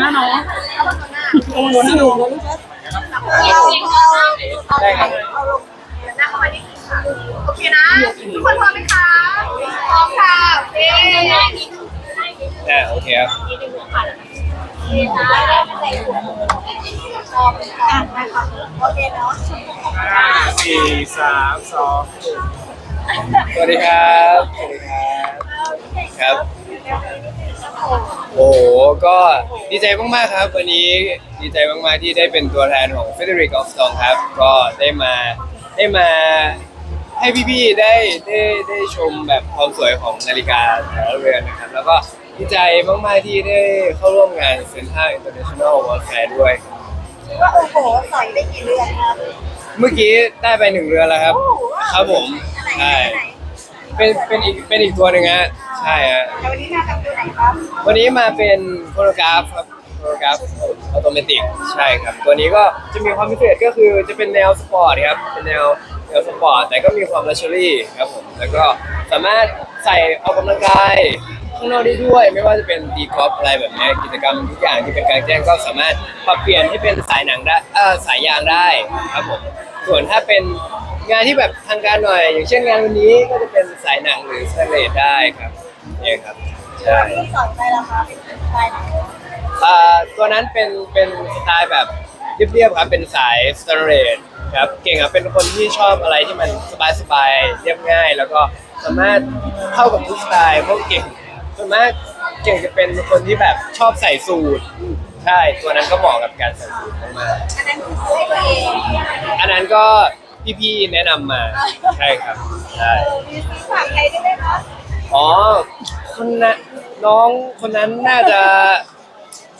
หน้าน้องโอ้โหหน้าน้องได้ครับโอเคนะ ทุกคนพร้อมไหมคะพร้อมค่ะเอ๊ะอ่าโอเคครับห้าสี่สามสองสวัสดีครับ สวัสดีครับ ครับ โอ้โหก็ดีใจมากๆครับ วันนี้ดีใจมากๆที่ได้เป็นตัวแทนของ Frederick of Stone ครับ ก็ได้มาได้มาให้พี่ๆได้ได้ได้ชมแบบความสวยของนาฬิกาแต่ละเรือนนะครับ แล้วก็ดีใจมากๆที่ได้เข้าร่วมงาน Central International World Fair ด้วยครับว่าโอ้โหสอยได้กี่เรือนครับเมื่อกี้ได้ไปหนึ่งเรือนแล้วครับ โอ้โหครับผมใช่ไหนเป็นเป็นอีกเป็นอีกตัวหนึ่งฮะ ใช่ฮะแต่วันนี้มากับตัวไหนครับวันนี้มาเป็นโคโรกราฟครับโคโรกราฟออโตเมติกใช่ครับ ตัวนี้ก็จะมีความพิเศษก็คือจะเป็นแนวสปอร์ตครับเป็นแนวแนวสปอร์ตแต่ก็มีความลักชัวรี่ครับผมแล้วก็สามารถใส่ออกกำลังกายข้างนอกได้ด้วย ไม่ว่าจะเป็นตีกอล์ฟอะไรแบบนี้กิจกรรมทุกอย่างที่เป็นกลารแจ้งก็สามารถปรับเปลี่ยนให้เป็นสายหนังได้เออสายยางได้ครับผมส่วนถ้าเป็นงานที่แบบทางการหน่อย อย่างเช่นงานวันนี้ก็จะเป็นสายหนังหรือสเตนเลสได้ครับ เนี่ยครับใช่ที่สอยไปแล้วครับเป็นสไตล์ไหนอ่าตัวนั้นเป็นเป็นสไตล์แบบเรียบๆครับเป็นสายสเตนเลสครับเก่งครับเป็นคนที่ชอบอะไรที่มันสบายๆเรียบง่าย แล้วก็สามารถเข้ากับทุกสไตล์เพราะเก่งส่วนมากเก่งจะเป็นคนที่แบบชอบใส่สูทใช่ตัวนั้นก็เหมาะกับการใส่สูทมากอันนั้นคือซื้อให้ตัวเองๆอันนั้นก็พี่ๆแนะนำมาใช่ครับใช่เออมีซื้อฝากใครได้ไหมคะ อ๋อคนนั้นน้องคนนั้นน่าจะ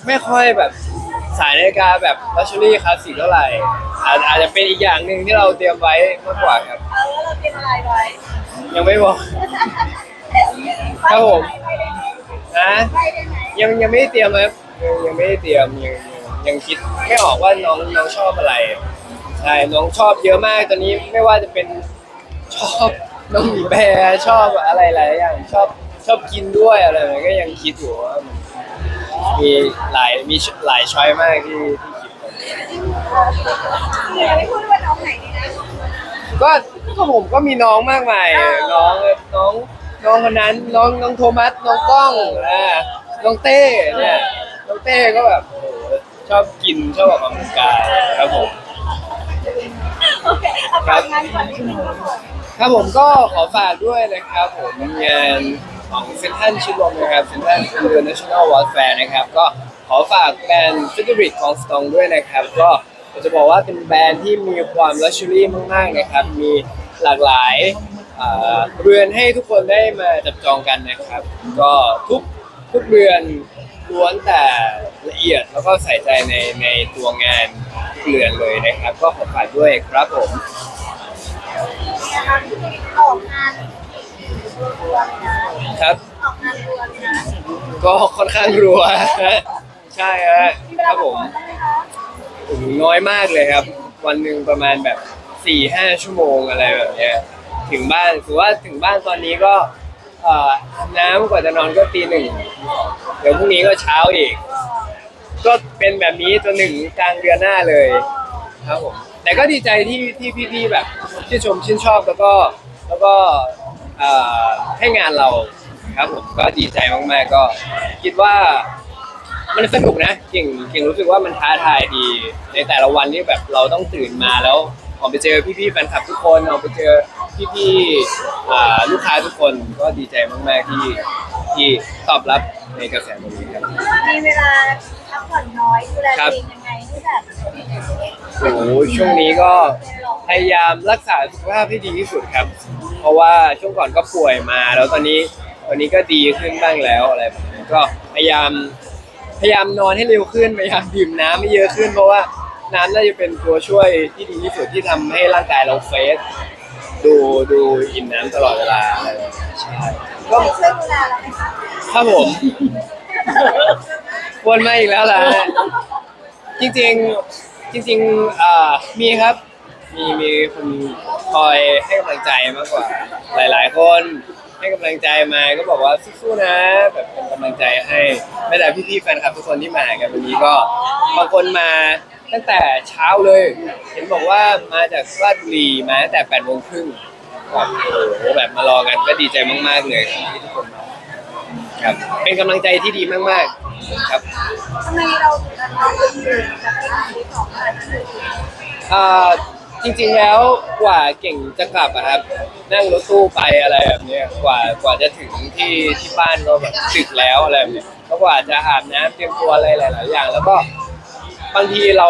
ไม่ค่อยแบบสายนาฬิกาแบบลักชัวรี่คลาสสิกเท่าไหร่อาจอาจจะเป็นอีกอย่างหนึ่งที่เราเตรียมไว้มากกว่าครับ เออแล้วเราเตรียมอะไรไว้ยังไม่บอก ครับผม นะไปได้ไหมยังยังไม่ได้เตรียมครับยังยังไม่ได้เตรียมยังยังยังคิดไม่ออกว่าน้องน้องชอบอะไรใช่น้องชอบเยอะมากตอนนี้ไม่ว่าจะเป็นชอบ น้องหมีแบร์ชอบอะไรหลายอย่างชอบชอบกินด้วยอะไรแบบนี้ก็ยังคิดอยู่ว่ามันมีหลายมีหลายช้อยมากที่ที่คิดเดี๋ยวไม่พูดว่าน้องไหนดีนะก็ก็ผมก็มีน้องมากมายน้องน้องน้องคนนั้นน้องน้องโทมัสน้องก้องอ่าน้องเต้เนี่ยน้องเต้ก็แบบโอ้โหชอบกินชอบออกกำลังกายครับผมโอเคเอาฝากงานก่อนนิดนึงครับผม ครับผมก็ขอฝากด้วยนะครับผมงานของเซนทันชิดลมนะครับเซนทันอินเตอร์เนชั่นแนลวอลแฟร์นะครับ ก็ขอฝากแบรนด์ฟิตริกของสตองด้วยนะครับ ก็จะบอกว่าเป็นแบรนด์ที่มีความลักชัวรี่มากๆนะครับ มีหลากหลายเรือนให้ทุกคนได้มาจับจองกันนะครับ ก็ทุกทุกเรือนล้วนแต่ละเอียดแล้วก็ใส่ใจในในตัวงานเรือนเลยนะครับ ก็ขอฝากด้วยครับผม นะคะออกงานรัวๆเลยนะครับ ออกงานรัวเลยนะก็ค่อนข้างรัวใช่ฮะมีเวคลารับพักผผ่อมนบ้างไหมคะโอ้โหน้อยมากเลยครับ วันหนึ่งประมาณแบบสี่ห้าชั่วโมงอะไรแบบเนี้ยถึงบ้านถือว่าถึงบ้านตอนนี้ก็เอ่ออาบน้ำกว่าจะนอนก็ตีหนึ่งเดี๋ยวพรุ่งนี้ก็เช้าอีก ก็เป็นแบบนี้จนถึงกลางเดือนหน้าเลย ครับผม แต่ก็ดีใจที่ที่พี่ๆแบบชื่นชมชื่นชอบแล้วก็แล้วก็เอ่อให้งานเราครับผมก็ดีใจมากๆก็คิดว่า มันสนุกนะเก่งเก่งรู้สึกว่ามันท้าทายดี ในแต่ละวันที่แบบเราต้องตื่นมาแล้วออกไปเจอพี่ๆแฟนคลับทุกคนออกไปเจอพี่ๆอ่าลูกค้าทุกคนก็ดีใจมากๆที่ที่ตอบรับในกระแสตรงนี้ครับ มีเวลาพักผ่อนน้อยดูแลตัวเองยังไงที่แบบ โอ้โหช่วงนี้ก็พยายามรักษาสุขภาพให้ดีที่สุดครับ เพราะว่าช่วงก่อนก็ป่วยมา แล้วตอนนี้ตอนนี้ก็ดีขึ้นบ้างแล้วอะไรแบบนี้ก็พยายามพยายามนอนให้เร็วขึ้นพยายามดื่มน้ำให้เยอะขึ้น เพราะว่าน้ำน่าจะเป็นตัวช่วยที่ดีที่สุดที่ทำให้ร่างกายเราเฟสดูดูอิ่มน้ำตลอดเวลาอะไรแบบนี้ใช่ก็มีช่วยดูแลเราไหมคะครับผม วนมาอีกแล้วล่ะฮะจริงๆ จริงๆอ่ามีครับ มีมีคนคอยให้กำลังใจมากกว่า หลาย ๆ คนให้กำลังใจมาก็บอกว่าสู้ๆนะ แบบเป็นกำลังใจให้แม้แต่พี่ๆแฟนคลับทุกคนที่มากันวันนี้ก็บางคนมาตั้งแต่เช้าเลย เห็นบอกว่ามาจากราชบุรีมาตั้งแต่แปดโมงครึ่งแบบโอ้โหแบบมารอกันก็ดีใจมากๆเลยที่ทุกคนมาครับเป็นกำลังใจที่ดีมากๆครับ ทำไมเราถึงเราเป็นหนึ่งจากที่สองขนาดนั้นเลยอ่าจริงๆแล้วกว่าเก่งจะกลับอะครับ นั่งรถตู้ไปอะไรแบบเนี้ยกว่ากว่าจะถึงที่ที่บ้านก็แบบดึกแล้วอะไรแบบเนี้ยแล้วกว่าจะอาบน้ำเตรียมตัวอะไรหลายๆอย่าง แล้วก็บางทีเรา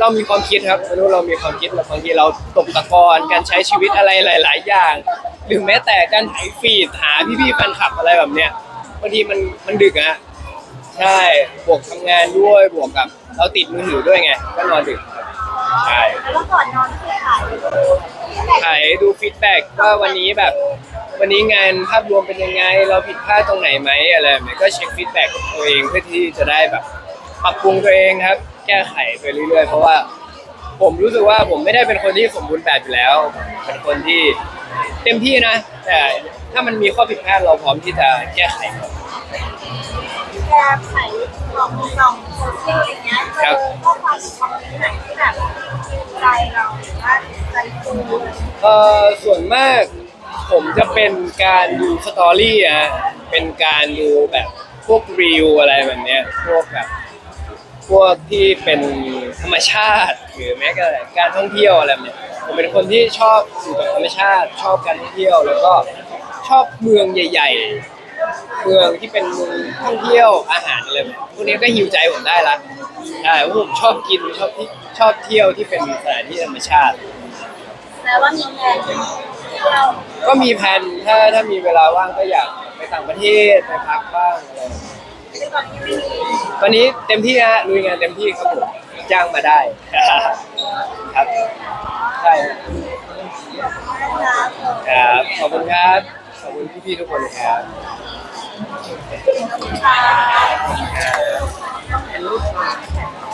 เรามีความคิดครับมนุษย์เรามีความคิดแล้วบางทีเราตกตะกอนการใช้ชีวิตอะไรหลาย ๆ อย่าง หรือแม้แต่การถ่ายฟีดหาพี่ๆแฟนคลับอะไรแบบเนี้ยบางทีมันมันดึกอะ ใช่บวกทำงานด้วยบวกกับเราติดมือถือด้วยไงก็นอนดึกครับใช่แล้วก่อนนอนก็คือถ่ายถ่ายดูฟีดแบ็กว่าวันนี้แบบ วันนี้งานภาพรวมเป็นยังไง เราผิดพลาดตรงไหนไหมอะไรแบบนี้ก็เช็คฟีดแบ็กตัวเองเพื่อที่จะได้แบบปรับปรุงตัวเองครับ แก้ไขไปเรื่อยๆ เพราะว่าผมรู้สึกว่าผมไม่ได้เป็นคนที่สมบูรณ์แบบอยู่แล้ว เป็นคนที่เต็มที่นะ แต่ถ้ามันมีข้อผิดพลาดเราพร้อมที่จะแก้ไขครับ แกถ่ายของสองโซเชียลอะไรเงี้ยเจอข้อความคอมเมนต์ไหนที่แบบใจเราหรือว่าใจฟูเอ่อส่วนมากผมจะเป็นการดูสตอรี่อะเป็นการดูแบบพวกรีวอะไรแบบเนี้ยพวกแบบพวกที่เป็นธรรมชาติหรือแม้กระทั่งการท่องเที่ยวอะไรแบบเนี้ยผมเป็นคนที่ชอบอยู่กับธรรมชาติ ชอบการท่องเที่ยว แล้วก็ชอบเมืองใหญ่ ๆ เมืองที่เป็นเมืองท่องเที่ยวอาหารอะไรแบบเนี้ยพวกนี้ก็หิวใจผมได้ละใช่เพราะผมชอบกินชอบที่ชอบเที่ยวที่เป็นสถานที่ธรรมชาติแล้วว่ามีแฟนเราก็มีแผนถ้าถ้ามีเวลาว่างก็อยากไปต่างประเทศไปพักบ้างอะไรแบบนี้ซึ่งตอนนี้ไม่มีตอนนี้เต็มที่ฮะลุยงานเต็มที่ครับผมจ้างมาได้ ครับใช่นะครับ ครับขอบคุณครับขอบคุณพี่ๆทุกคนครับ ค่ะครับ